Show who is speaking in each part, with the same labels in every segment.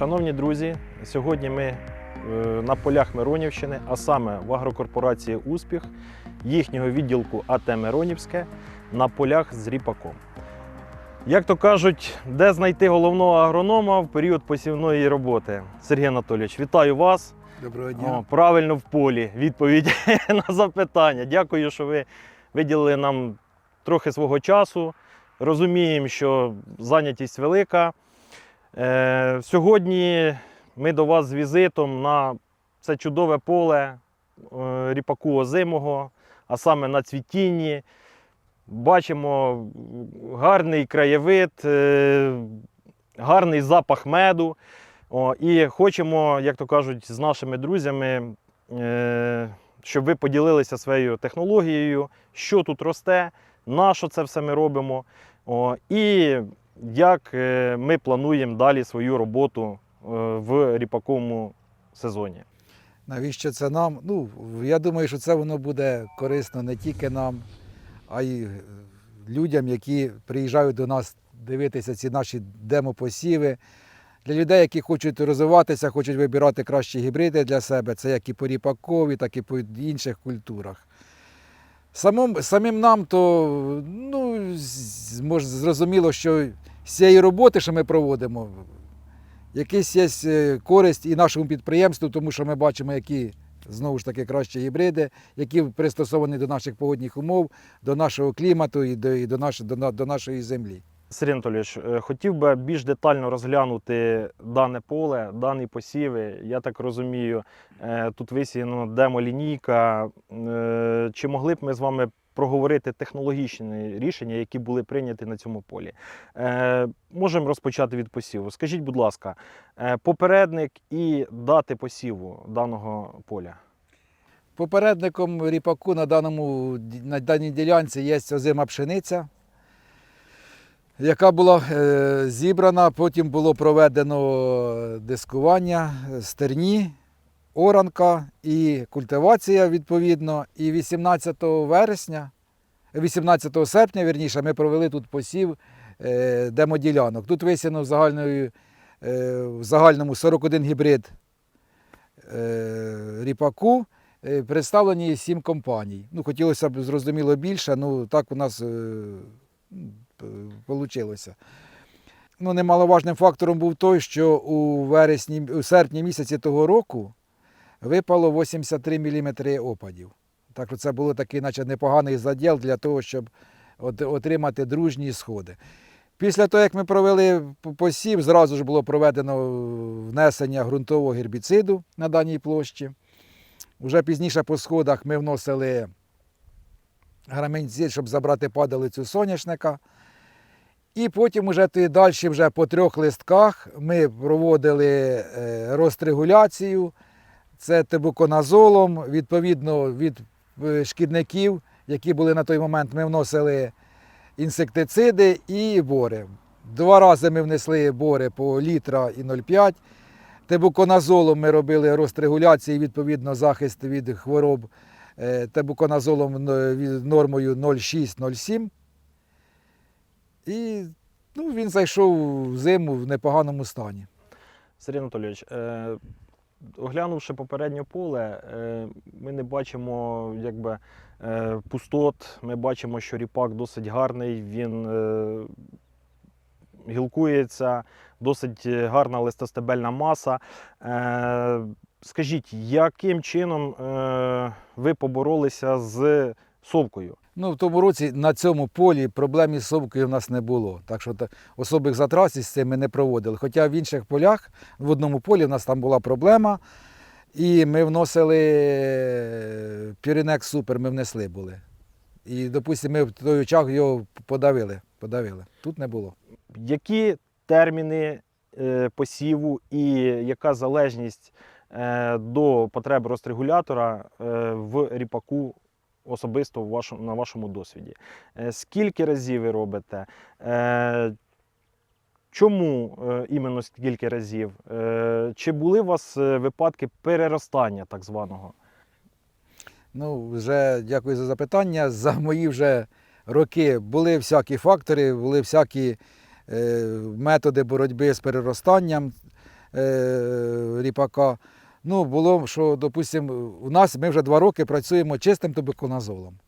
Speaker 1: Шановні друзі, сьогодні ми е, на полях Миронівщини, а саме в агрокорпорації Успіх, їхнього відділку АТ Миронівське на полях з ріпаком. Як то кажуть, де знайти головного агронома в період посівної роботи? Сергій Анатолійович, вітаю вас.
Speaker 2: Доброго дня.
Speaker 1: О, правильно в полі. Відповідь на запитання. Дякую, що ви виділили нам трохи свого часу. Розуміємо, що зайнятість велика. Е, сьогодні ми до вас з візитом на це чудове поле е, ріпаку озимого, а саме на цвітінні. Бачимо гарний краєвид, е, гарний запах меду. О, і хочемо, як то кажуть, з нашими друзями, е, щоб ви поділилися своєю технологією, що тут росте, на що це все ми робимо, о, і як е, ми плануємо далі свою роботу е, в ріпаковому сезоні.
Speaker 2: Навіщо це нам? Ну, я думаю, що це воно буде корисно не тільки нам, а й е, людям, які приїжджають до нас дивитися ці наші демопосіви. Для людей, які хочуть розвиватися, хочуть вибирати кращі гібриди для себе, це як і по ріпакові, так і по інших культурах. Самим, самим нам то ну, зрозуміло, що з цієї роботи, що ми проводимо, якась є е, користь і нашому підприємству, тому що ми бачимо, які знову ж таки кращі гібриди, які пристосовані до наших погодних умов, до нашого клімату і до, і до, наш, до, до нашої землі.
Speaker 1: Сергій Анатолійович, е, хотів би більш детально розглянути дане поле, дані посіви. Я так розумію, е, тут висіяно демо-лінійка. Чи могли б ми з вами проговорити технологічні рішення, які були прийняті на цьому полі? Е, Можемо розпочати від посіву. Скажіть, будь ласка, е, попередник і дати посіву даного поля.
Speaker 2: Попередником ріпаку на, даному, на даній ділянці є озима пшениця, яка була е, зібрана, потім було проведено дискування, стерні, оранка і культивація відповідно. І 18 вересня, 18 серпня, вірніше, ми провели тут посів е, демоділянок. Тут висіяно в, загальною, е, в загальному 41 гібрид е, ріпаку. Представлені сім компаній. Ну, хотілося б зрозуміло більше, ну так у нас вийшло. Ну, немаловажним фактором був той, що у вересні, у серпні місяці того року випало 83 мм опадів. Так це було такий, наче непоганий заділ для того, щоб отримати дружні сходи. Після того, як ми провели посів, зразу ж було проведено внесення ґрунтового гербіциду на даній площі. Уже пізніше по сходах ми вносили граменцид, щоб забрати падалицю соняшника. І потім уже далі вже по трьох листках ми проводили е, розтрегуляцію. Це тебуконазолом, відповідно від е, шкідників, які були на той момент, ми вносили інсектициди і бори. Два рази ми внесли бори по літра і 0,5. Тебуконазолом ми робили розтрегуляції, відповідно, захист від хвороб е, тебуконазолом е, нормою 0,6-0,7. І ну, він зайшов в зиму в непоганому стані.
Speaker 1: Сергій Анатолійович, оглянувши попереднє поле, е, ми не бачимо якби, е, пустот. Ми бачимо, що ріпак досить гарний, він е, гілкується, досить гарна листостебельна маса. Скажіть, яким чином ви поборолися з совкою?
Speaker 2: Ну, в тому році на цьому полі проблем із совкою в нас не було. Так що особих затрат із цим ми не проводили. Хоча в інших полях, в одному полі в нас там була проблема. І ми вносили Пюрінекс Супер, ми внесли були. І, допустимо, ми в той час його подавили. подавили. Тут не було.
Speaker 1: Які терміни е, посіву і яка залежність е, до потреб розрегулятора е, в ріпаку особисто в вашому, на вашому досвіді? Е, Скільки разів ви робите? Е, Чому е, іменно скільки разів? Чи були у вас випадки переростання так званого?
Speaker 2: Ну, вже дякую за запитання. За мої вже роки були всякі фактори, були всякі методи боротьби з переростанням. ріпака. Ну, було, що, допустимо, у нас ми вже два роки працюємо чистим тубиконазолом.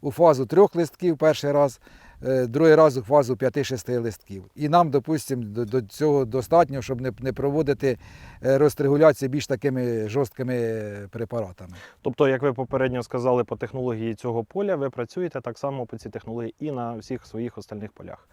Speaker 2: У фазу трьох листків перший раз, другий раз у фазу 5-6 листків. І нам, допустимо, до, цього достатньо, щоб не, проводити е, розрегуляцію більш такими жорсткими е, препаратами.
Speaker 1: Тобто, як ви попередньо сказали, по технології цього поля, ви працюєте так само по цій технології і на всіх своїх остальних полях.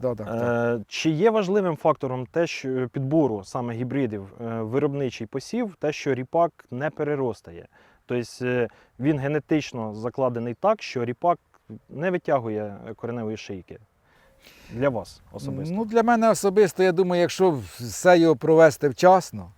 Speaker 2: Да, так, так.
Speaker 1: Е, чи є важливим фактором те, що підбору саме гібридів е, виробничий посів, те, що ріпак не переростає? Тобто е, він генетично закладений так, що ріпак не витягує кореневої шийки. Для вас особисто.
Speaker 2: Ну, для мене особисто, я думаю, якщо все його провести вчасно,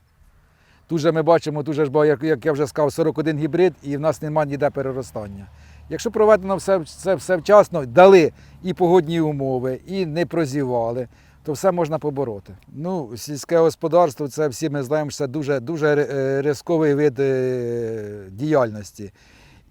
Speaker 2: тут же ми бачимо, тут же ж, як, я вже сказав, 41 гібрид і в нас немає ніде переростання. Якщо проведено все, все, все вчасно, дали і погодні умови, і не прозівали, то все можна побороти. Ну, сільське господарство, це всі ми знаємо, що це дуже, дуже е, ризиковий вид е, діяльності.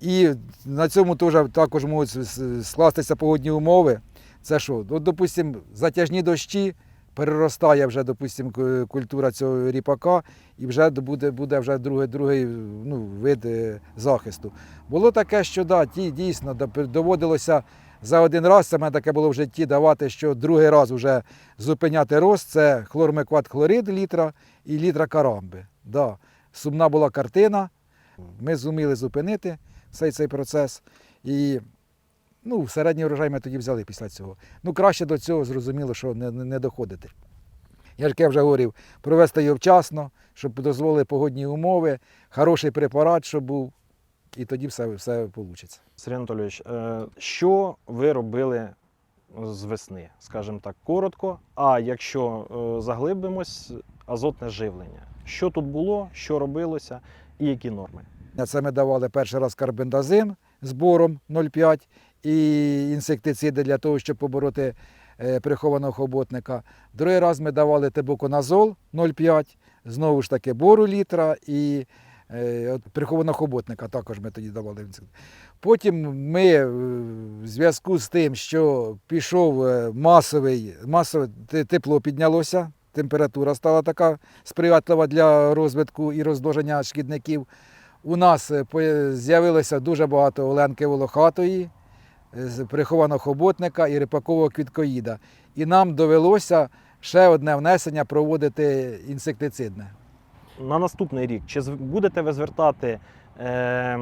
Speaker 2: І на цьому теж також можуть скластися погодні умови. Це що? От, допустимо, затяжні дощі, переростає вже, допустимо, культура цього ріпака, і вже буде, буде вже другий, другий ну, вид е, захисту. Було таке, що да, ті, дійсно доводилося за один раз, мене таке було в житті давати, що другий раз вже зупиняти рост, це хлормекват хлорид літра і літра карамби. Да. Сумна була картина, ми зуміли зупинити цей, цей процес. І ну, середній врожай ми тоді взяли після цього. Ну, краще до цього зрозуміло, що не, не, не доходити. Я ж я вже говорив, провести його вчасно, щоб дозволили погодні умови, хороший препарат, щоб був, і тоді все, все вийде.
Speaker 1: Сергій Анатолійович, е, що ви робили з весни, скажімо так, коротко. А якщо е, заглибимось, азотне живлення. Що тут було, що робилося і які норми?
Speaker 2: Це ми давали перший раз карбендазим з бором 0,5 і інсектициди для того, щоб побороти е, прихованого хоботника. Другий раз ми давали тебуконазол 0,5, знову ж таки бору літра і е, прихованого хоботника також ми тоді давали. Потім ми е, в зв'язку з тим, що пішов масовий, масове тепло піднялося, температура стала така сприятлива для розвитку і роздовження шкідників. У нас е, з'явилося дуже багато оленки волохатої, е, прихованого хоботника і рипакового квіткоїда. І нам довелося ще одне внесення проводити інсектицидне.
Speaker 1: На наступний рік чи будете ви звертати е,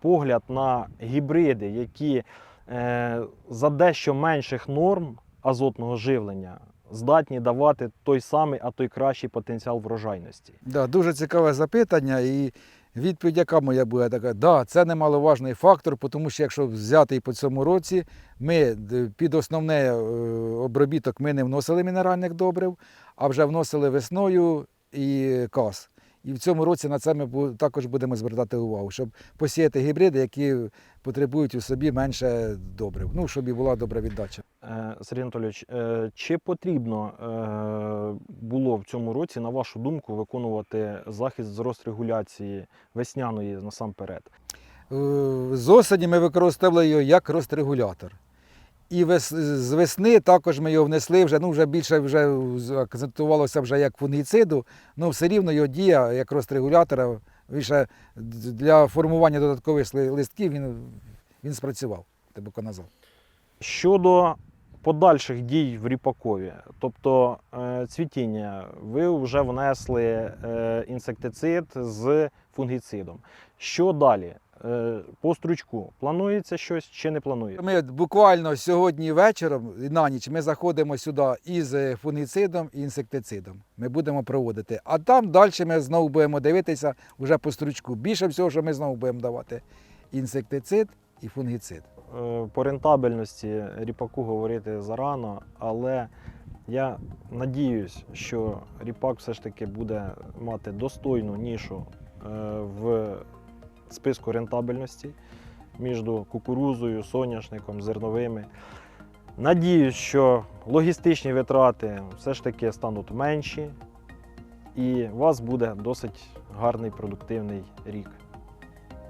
Speaker 1: погляд на гібриди, які е, за дещо менших норм азотного живлення здатні давати той самий, а то й кращий потенціал врожайності?
Speaker 2: Да, дуже цікаве запитання. І відповідь, яка моя була така, да, це немаловажний фактор, тому що якщо взяти і по цьому році, ми під основний е, обробіток ми не вносили мінеральних добрив, а вже вносили весною і кас. І в цьому році на це ми також будемо звертати увагу, щоб посіяти гібриди, які потребують у собі менше добрив, ну, щоб і була добра віддача.
Speaker 1: Е, Сергій Анатолійович, е, чи потрібно е, було в цьому році, на вашу думку, виконувати захист з розрегуляції весняної насамперед?
Speaker 2: З осені ми використовували його як рострегулятор. І з весни також ми його внесли вже, ну вже більше вже акцентувалося вже як фунгіциду, ну все рівно його дія як рострегулятора, більше для формування додаткових листків він, він спрацював, тебуконазол.
Speaker 1: Щодо подальших дій в ріпакові, тобто е, цвітіння, ви вже внесли е, інсектицид з фунгіцидом. Що далі? Е, по стручку планується щось чи не планується?
Speaker 2: Ми буквально сьогодні вечором на ніч ми заходимо сюди із фунгіцидом і інсектицидом. Ми будемо проводити. А там далі ми знову будемо дивитися вже по стручку. Більше всього, що ми знову будемо давати інсектицид і фунгіцид.
Speaker 1: Е, По рентабельності ріпаку говорити зарано, але я надіюсь, що ріпак все ж таки буде мати достойну нішу е, в списку рентабельності між кукурузою, соняшником, зерновими. Надіюсь, що логістичні витрати все ж таки стануть менші, і у вас буде досить гарний продуктивний рік.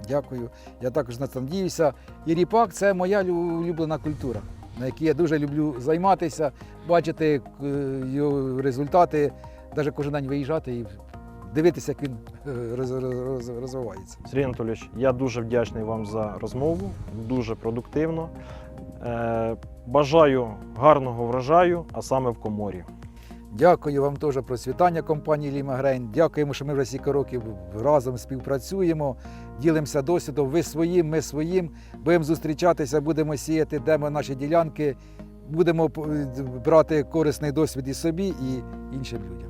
Speaker 2: Дякую. Я також на це надіюся. І ріпак це моя улюблена культура, на якій я дуже люблю займатися, бачити е, результати навіть кожен день виїжджати і дивитися, як він е, роз- роз- роз- розвивається.
Speaker 1: Сергій Анатолійович, я дуже вдячний вам за розмову, дуже продуктивно. Е, бажаю гарного врожаю, а саме в коморі.
Speaker 2: Дякую вам теж процвітання компанії Ліма Грейн. Дякуємо, що ми вже стільки років разом співпрацюємо, ділимося досвідом. Ви своїм, ми своїм. Будемо зустрічатися, будемо сіяти, демо наші ділянки, будемо е, брати корисний досвід і собі, і іншим людям.